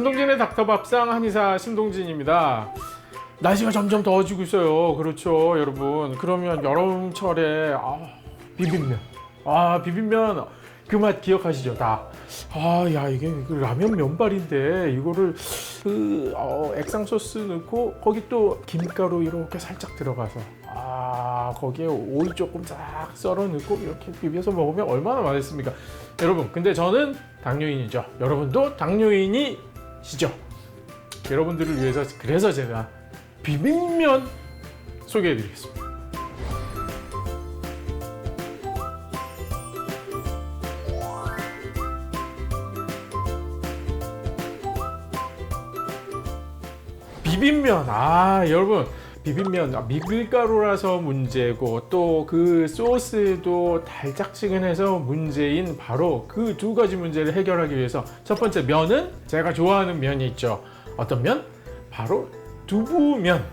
신동진의 닥터밥상 한의사 신동진입니다. 날씨가 점점 더워지고 있어요. 그렇죠, 여러분. 그러면 여름철에 아, 비빔면. 아, 비빔면 그 맛 기억하시죠? 다. 아, 야 이게 그 라면 면발인데 이거를 그 어, 액상 소스 넣고 거기 또 김가루 이렇게 살짝 들어가서 아 거기에 오이 조금 싹 썰어 넣고 이렇게 비벼서 먹으면 얼마나 맛있습니까? 여러분, 근데 저는 당뇨인이죠. 여러분도 당뇨인이 시죠? 여러분들을 위해서 그래서 제가 비빔면 소개해드리겠습니다. 비빔면 아 여러분 비빔면 아, 밀가루라서 문제고 또 그 소스도 달짝지근해서 문제인 바로 그 두 가지 문제를 해결하기 위해서 첫 번째 면은 제가 좋아하는 면이 있죠. 어떤 면? 바로 두부면.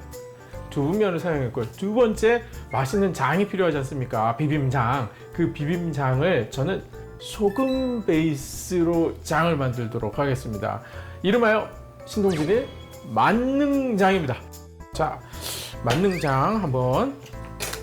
두부면을 사용했고요. 두 번째 맛있는 장이 필요하지 않습니까? 비빔장. 그 비빔장을 저는 소금 베이스로 장을 만들도록 하겠습니다. 이름하여 신동진의 만능장입니다. 자, 만능장 한번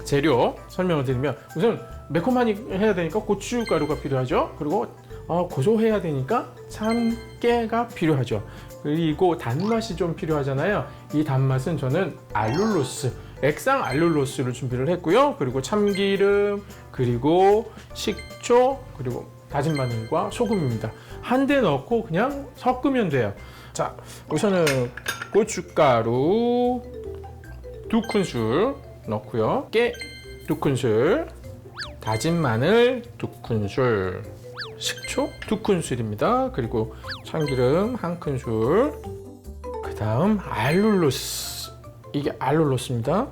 재료 설명을 드리면 우선 매콤하니 해야 되니까 고춧가루가 필요하죠. 그리고 어, 고소해야 되니까 참깨가 필요하죠. 그리고 단맛이 좀 필요하잖아요. 이 단맛은 저는 알룰로스, 액상 알룰로스를 준비를 했고요. 그리고 참기름, 그리고 식초, 그리고 다진 마늘과 소금입니다. 한 대 넣고 그냥 섞으면 돼요. 자, 우선은 고춧가루 두 큰술 넣고요. 깨 두 큰술, 다진 마늘 두 큰술, 식초 두 큰술입니다. 그리고 참기름 한 큰술. 그 다음 알룰로스. 이게 알룰로스입니다.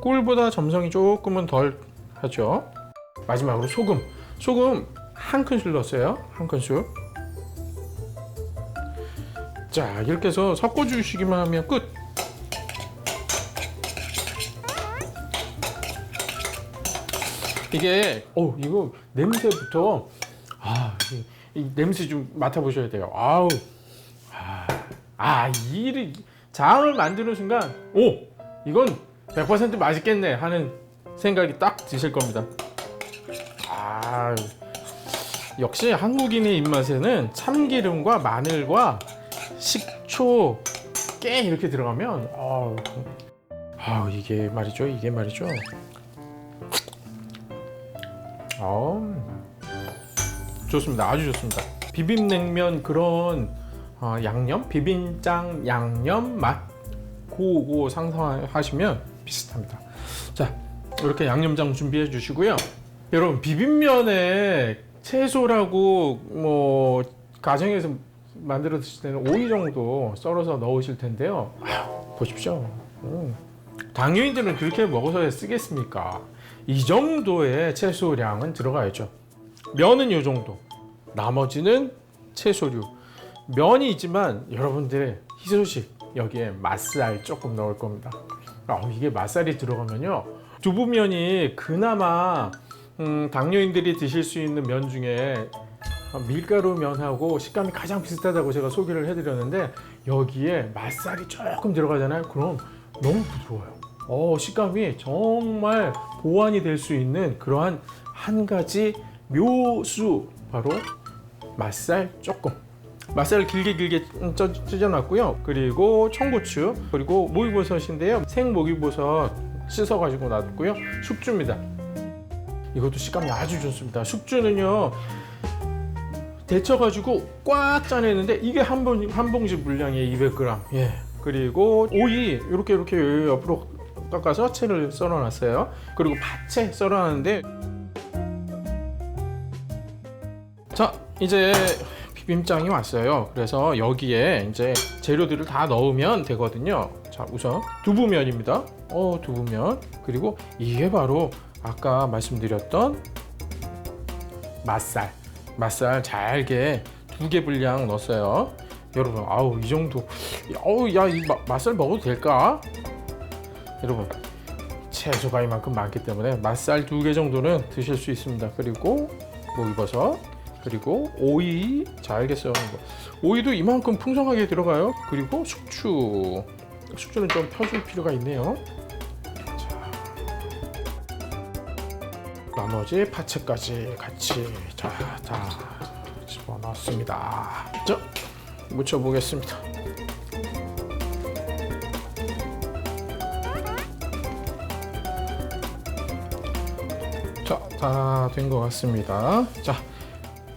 꿀보다 점성이 조금은 덜 하죠. 마지막으로 소금. 소금 한 큰술 넣었어요. 한 큰술. 자 이렇게 해서 섞어주시기만 하면 끝 이게 어 이거 냄새부터 아, 이, 이 냄새 좀 맡아보셔야 돼요 아우 아, 아 장을 만드는 순간 오 이건 100% 맛있겠네 하는 생각이 딱 드실 겁니다 아 역시 한국인의 입맛에는 참기름과 마늘과 식초, 깨 이렇게 들어가면 아우, 아우 이게 말이죠, 이게 말이죠. 아, 좋습니다, 아주 좋습니다. 비빔냉면 그런 어, 양념, 비빔장 양념 맛 고고 상상하시면 비슷합니다. 자, 이렇게 양념장 준비해 주시고요. 여러분 비빔면에 채소라고 뭐 가정에서 만들어 드실 때는 오이 정도 썰어서 넣으실 텐데요. 아휴, 보십시오. 음. 당뇨인들은 그렇게 먹어서 쓰겠습니까? 이 정도의 채소량은 들어가야죠. 면은 이 정도. 나머지는 채소류. 면이 있지만 여러분들의 희소식 여기에 맛살 조금 넣을 겁니다. 아, 이게 맛살이 들어가면요. 두부면이 그나마 음, 당뇨인들이 드실 수 있는 면 중에 밀가루 면하고 식감이 가장 비슷하다고 제가 소개를 해드렸는데 여기에 맛살이 조금 들어가잖아요. 그럼 너무 부드러워요. 어, 식감이 정말 보완이 될 수 있는 그러한 한 가지 묘수 바로 맛살 조금. 맛살을 길게 길게 쪄- 찢어놨고요. 그리고 청고추 그리고 목이버섯인데요. 생 목이버섯 씻어가지고 놨고요. 숙주입니다. 이것도 식감이 아주 좋습니다. 숙주는요. 데쳐가지고 꽉 짜내는데 이게 한, 봉, 한 봉지 물량이 200g. 예. 그리고 오이 이렇게 이렇게 옆으로 깎아서 채를 썰어놨어요. 그리고 파채 썰어놨는데 자 이제 비빔장이 왔어요. 그래서 여기에 이제 재료들을 다 넣으면 되거든요. 자 우선 두부면입니다. 어 두부면 그리고 이게 바로 아까 말씀드렸던 맛살. 맛살 잘게 두 개 분량 넣었어요. 여러분, 아우 이 정도, 아우 야 이 맛살 먹어도 될까? 여러분, 채소가 이만큼 많기 때문에 맛살 두 개 정도는 드실 수 있습니다. 그리고 목이버섯 그리고 오이 자 알겠어요. 오이도 이만큼 풍성하게 들어가요. 그리고 숙주 숙주는 좀 펴줄 필요가 있네요. 자 나머지 파채까지 같이 자 다 집어넣습니다. 자 묻혀보겠습니다 다 된 것 같습니다. 자,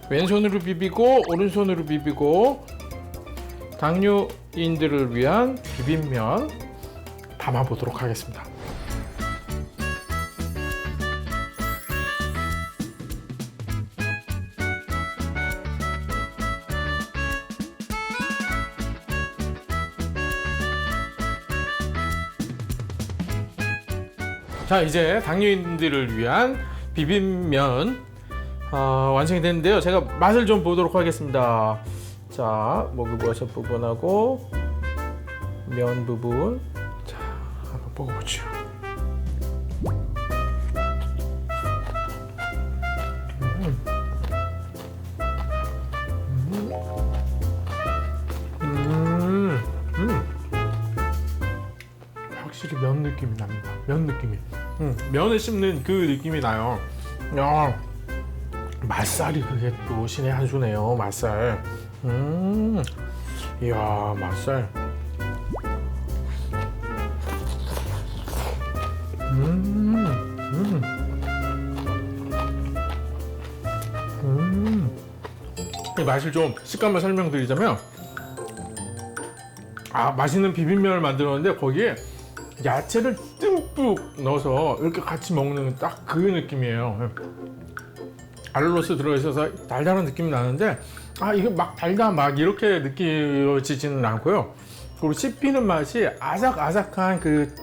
왼손으로 비비고 오른손으로 비비고 당뇨인들을 위한 비빔면 담아 보도록 하겠습니다. 자, 이제 당뇨인들을 위한 비빔면 어, 완성이 됐는데요. 제가 맛을 좀 보도록 하겠습니다. 자, 먹이버섯 부분하고 면 부분. 자, 한번 먹어보죠. 음, 음. 확실히 면 느낌이 납니다. 면 느낌이. 음, 면을 씹는 그 느낌이 나요. 야, 맛살이 그게 또 신의 한 수네요. 맛살. 음, 이야, 맛살. 음, 음, 음. 이 맛을 좀 식감을 설명드리자면, 아, 맛있는 비빔면을 만들었는데 거기에 야채를 듬뿍 넣어서 이렇게 같이 먹는 딱 그 느낌이에요. 알룰로스 들어있어서 달달한 느낌이 나는데 아 이게 막 달다 막 이렇게 느껴지지는 않고요. 그리고 씹히는 맛이 아삭아삭한 그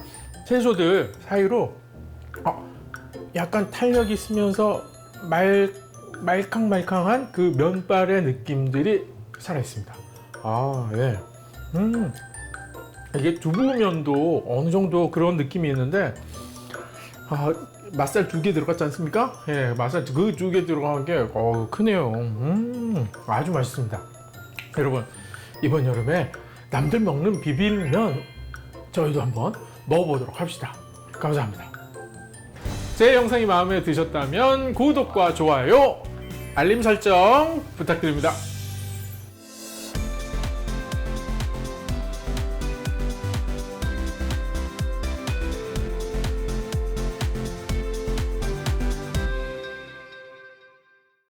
채소들 사이로 어, 약간 탄력이 있으면서 말 말캉말캉한 그 면발의 느낌들이 살아 있습니다. 아 예. 음. 이게 두부면도 어느 정도 그런 느낌이 있는데 아, 맛살 두 개 들어갔지 않습니까? 예, 맛살 그 두 개 들어간 게 어, 크네요. 음, 아주 맛있습니다. 여러분 이번 여름에 남들 먹는 비빔면 저희도 한번 먹어보도록 합시다. 감사합니다. 제 영상이 마음에 드셨다면 구독과 좋아요, 알림 설정 부탁드립니다.